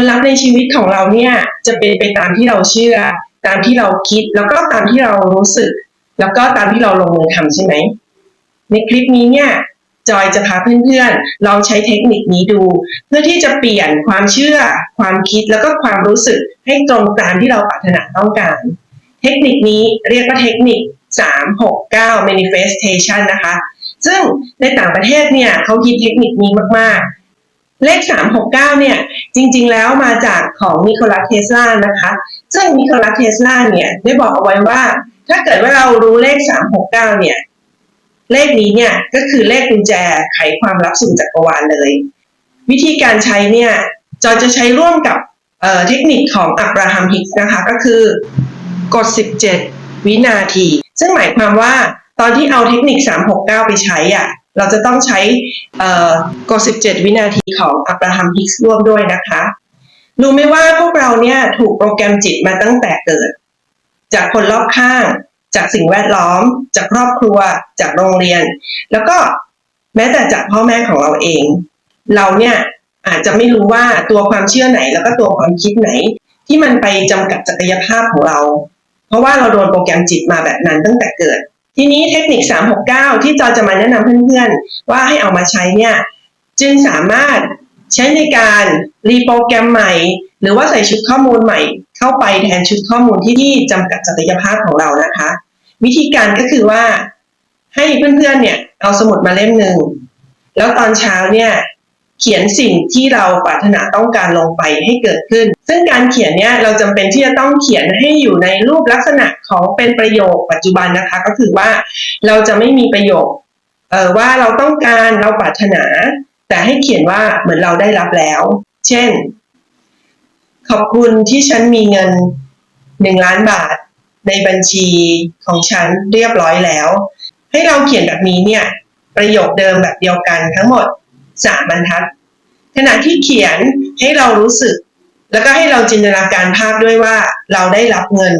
ลลัพธ์ในชีวิตของเราเนี่ยจะเป็นไปตามที่เราเชื่อ ตามที่เราคิดแล้วก็ตามที่เรารู้สึก แล้วก็ตามที่เราลงมือทำใช่ไหมในคลิปนี้เนี่ยจอยจะพาเพื่อนๆลองใช้เทคนิคนี้ดู เพื่อที่จะเปลี่ยนความเชื่อ ความคิดแล้วก็ความรู้สึกให้ตรงตามที่เราปรารถนาต้องการ เทคนิคนี้เรียกว่าเทคนิค 369 manifestation นะคะ ซึ่งในต่างประเทศเนี่ยเขาคิดเทคนิคนี้มากๆ เลข 369 เนี่ย จริง ๆ แล้วมาจากของนิโคลัสเทสลานะคะ ซึ่งนิโคลัสเทสลาเนี่ย ได้บอกเอาไว้ว่า ถ้าเกิดว่าเรารู้เลข 369 เนี่ย เลขนี้เนี่ย ก็คือเลขกุญแจไขความลับสู่จักรวาลเลย วิธีการใช้เนี่ย จอจะใช้ร่วมกับเเทคนิคของอับราฮัมฮิกส์นะคะ ก็คือกด 17 วินาที ซึ่งหมายความว่าตอนที่เอาเทคนิค 369 ไปใช้อะ เราจะต้องใช้กด17 วินาทีของอับราฮัมฮิกส์ร่วมด้วยนะคะ รู้ไหมว่าพวกเราเนี่ยถูกโปรแกรมจิตมาตั้งแต่เกิด จากคนรอบข้าง จากสิ่งแวดล้อม จากครอบครัว จากโรงเรียน แล้วก็แม้แต่จากพ่อแม่ของเราเอง เราเนี่ยอาจจะไม่รู้ว่าตัวความเชื่อไหน แล้วก็ตัวความคิดไหน ที่มันไปจำกัดศักยภาพของเรา เพราะว่าเราโดนโปรแกรมจิตมาแบบนั้นตั้งแต่เกิด ทีนี้เทคนิค 369 ที่จอจะมาแนะนำเพื่อนๆ ว่าให้เอามาใช้เนี่ย จึงสามารถใช้ในการรีโปรแกรมใหม่ หรือว่าใส่ชุดข้อมูลใหม่ เข้าไปแทนชุดข้อมูลที่ที่จำกัดศักยภาพของเรานะคะ วิธีการก็คือว่าให้เพื่อนๆเนี่ยเอาสมุดมาเล่มหนึ่งแล้วตอนเช้าเนี่ย เขียนสิ่งที่เราปรารถนาต้องการลงไปให้เกิดขึ้น ซึ่งการเขียนเนี่ยเราจำเป็นที่จะต้องเขียนให้อยู่ในรูปลักษณะของเป็นประโยคปัจจุบันนะคะ ก็คือว่าเราจะไม่มีประโยคเอ่อว่าเราต้องการเราปรารถนา แต่ให้เขียนว่าเหมือนเราได้รับแล้ว เช่น ขอบคุณที่ฉันมีเงินหนึ่งล้านบาท ในบัญชีของฉันเรียบร้อยแล้ว ให้เราเขียนแบบนี้เนี่ย ประโยคเดิมแบบเดียวกันทั้งหมด สามบรรทัด ขณะที่เขียนให้เรารู้สึก แล้วก็ให้เราจินตนาการภาพด้วยว่าเราได้รับเงิน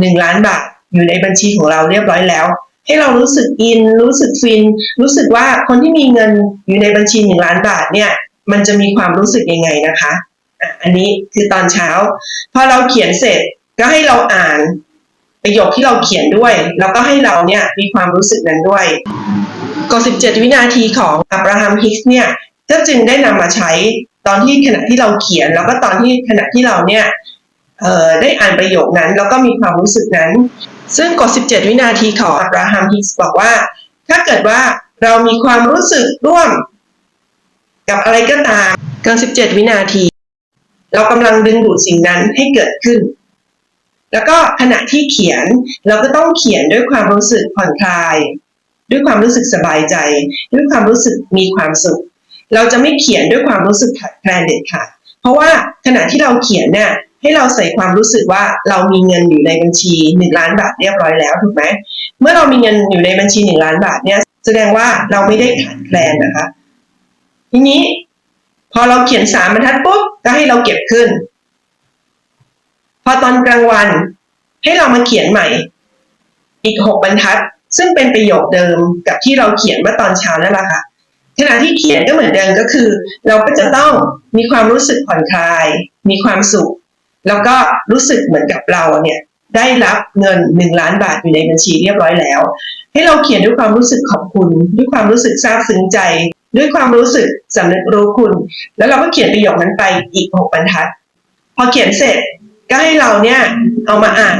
หนึ่งล้านบาทอยู่ในบัญชีของเราเรียบร้อยแล้ว ให้เรารู้สึกอิน รู้สึกฟิน รู้สึกว่าคนที่มีเงินอยู่ในบัญชีหนึ่งล้านบาทเนี่ยมันจะมีความรู้สึกยังไงนะคะอันนี้คือตอนเช้า พอเราเขียนเสร็จก็ให้เราอ่านประโยคที่เราเขียนด้วย แล้วก็ให้เราเนี่ยมีความรู้สึกนั้นด้วย กด17 วินาทีของอับราฮัมฮิกส์เนี่ยก็จึงได้นำมาใช้ตอนที่ขณะที่เราเขียน แล้วก็ตอนที่ขณะที่เราเนี่ยได้อ่านประโยคนั้น แล้วก็มีความรู้สึกนั้น ซึ่งกด17 วินาทีของอับราฮัมฮิกส์บอกว่า ถ้าเกิดว่าเรามีความรู้สึกร่วม กับอะไรก็ตามเกิน 17 วินาที เรากำลังดึงดูดสิ่งนั้นให้เกิดขึ้น แล้วก็ขณะที่เขียนเราก็ต้องเขียนด้วยความรู้สึกผ่อนคลาย ด้วยความรู้สึกสบายใจ ด้วยความรู้สึกมีความสุข เราจะไม่เขียนด้วยความรู้สึกขาดแคลนเด็ดขาดเพราะว่าขณะที่เราเขียนเนี่ยให้เราใส่ความรู้สึกว่าเรามีเงินอยู่ในบัญชีหนึ่งล้านบาทเรียบร้อยแล้วถูกไหมเมื่อเรามีเงินอยู่ในบัญชีหนึ่งล้านบาทเนี่ยแสดงว่าเราไม่ได้ขาดแคลนนะคะ ทีนี้ พอเราเขียนสามบรรทัดปุ๊บก็ให้เราเก็บขึ้น พอตอนกลางวันให้เรามาเขียนใหม่ อีกหกบรรทัด ซึ่งเป็นประโยคเดิมกับที่เราเขียนเมื่อตอนเช้านั่นแหละค่ะขณะที่เขียนก็เหมือนเดิมก็คือ เราก็จะต้องมีความรู้สึกผ่อนคลาย มีความสุข แล้วก็รู้สึกเหมือนกับเราเนี่ยได้รับเงินหนึ่งล้านบาทอยู่ในบัญชีเรียบร้อยแล้ว ให้เราเขียนด้วยความรู้สึกขอบคุณ ด้วยความรู้สึกซาบซึ้งใจ ด้วยความรู้สึกสำนึกรู้คุณ แล้วเราก็เขียนประโยคนั้นไปอีกหกบรรทัด พอเขียนเสร็จก็ให้เราเนี่ยเอามาอ่าน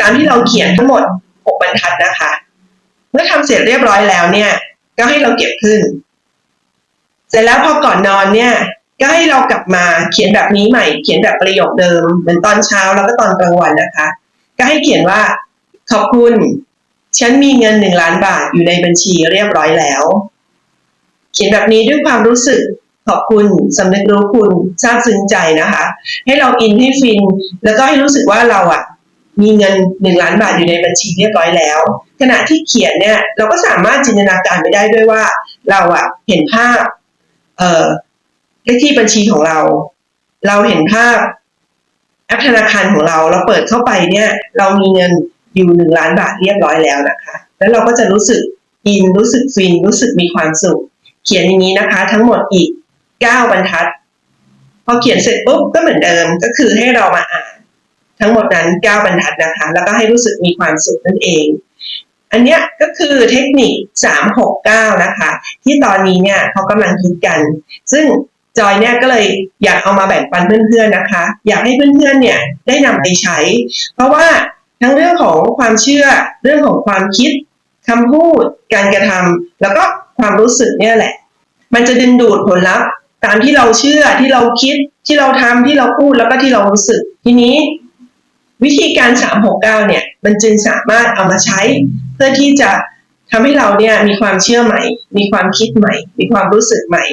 ตามที่เราเขียนทั้งหมดหกบรรทัดนะคะ เมื่อทำเสร็จเรียบร้อยแล้วเนี่ย ก็ให้เราเก็บขึ้น เสร็จแล้วพอก่อนนอนเนี่ย ก็ให้เรากลับมาเขียนแบบนี้ใหม่ เขียนแบบประโยคเดิม เหมือนตอนเช้าแล้วก็ตอนกลางวันนะคะ ก็ให้เขียนว่าขอบคุณ ฉันมีเงินหนึ่งล้านบาทอยู่ในบัญชีเรียบร้อยแล้ว เขียนแบบนี้ด้วยความรู้สึกขอบคุณสำนึกรู้คุณซาบซึ้งใจนะคะ ให้เราอินให้ฟิน แล้วก็ให้รู้สึกว่าเราอะ มีเงินหนึ่งล้านบาทอยู่ในบัญชีเรียบร้อยแล้ว ขณะที่เขียนเนี่ยเราก็สามารถจินตนาการไปได้ด้วยว่า เราอะเห็นภาพ เอ่อเลขที่บัญชีของเรา เราเห็นภาพแอปธนาคารของเรา เราเปิดเข้าไปเนี่ย เรามีเงินอยู่หนึ่งล้านบาทเรียบร้อยแล้วนะคะ แล้วเราก็จะรู้สึกอินรู้สึกฟินรู้สึกมีความสุข เขียนอย่างนี้นะคะ ทั้งหมดอีกเก้าบรรทัด พอเขียนเสร็จปุ๊บก็เหมือนเดิมก็คือให้เรามาอ่าน ทั้งหมดนั้น 9 บรรทัดนะคะ แล้วก็ให้รู้สึกมีความสุขนั่นเอง อันเนี้ยก็คือเทคนิค 369 นะคะ ที่ตอนนี้เนี่ยเขากำลังฮิตกัน ซึ่งจอยเนี่ยก็เลยอยากเอามาแบ่งปันเพื่อนๆนะคะ อยากให้เพื่อนๆเนี่ยได้นำไปใช้ เพราะว่าทั้งเรื่องของความเชื่อเรื่องของความคิดคำพูด การกระทำแล้วก็ความรู้สึกเนี่ยแหละ มันจะดึงดูดผลลัพธ์ตามที่เราเชื่อที่เราคิดที่เราทำที่เราพูดแล้วก็ที่เรารู้สึก ทีนี้ วิธีการ 369 เนี่ย มันจึงสามารถเอามาใช้ เพื่อที่จะทำให้เราเนี่ยมีความเชื่อใหม่ มีความคิดใหม่ มีความรู้สึกใหม่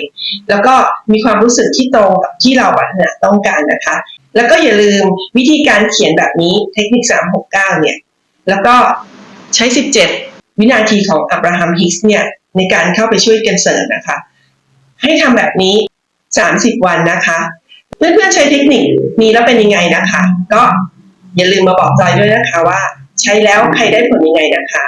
แล้วก็มีความรู้สึกที่ตรงกับที่เราเนี่ยต้องการนะคะ แล้วก็อย่าลืมวิธีการเขียนแบบนี้เทคนิค 369 เนี่ย แล้วก็ใช้ 17 วินาทีของอับราฮัมฮิกส์เนี่ยในการเข้าไปช่วยกันเสริมนะคะ ให้ทำแบบนี้ 30 วันนะคะ เพื่อนๆใช้เทคนิคนี้แล้วเป็นยังไงนะคะ ก็ อย่าลืมมาบอกจอยด้วยนะคะว่า ใช้แล้วใครได้ผลยังไงนะคะ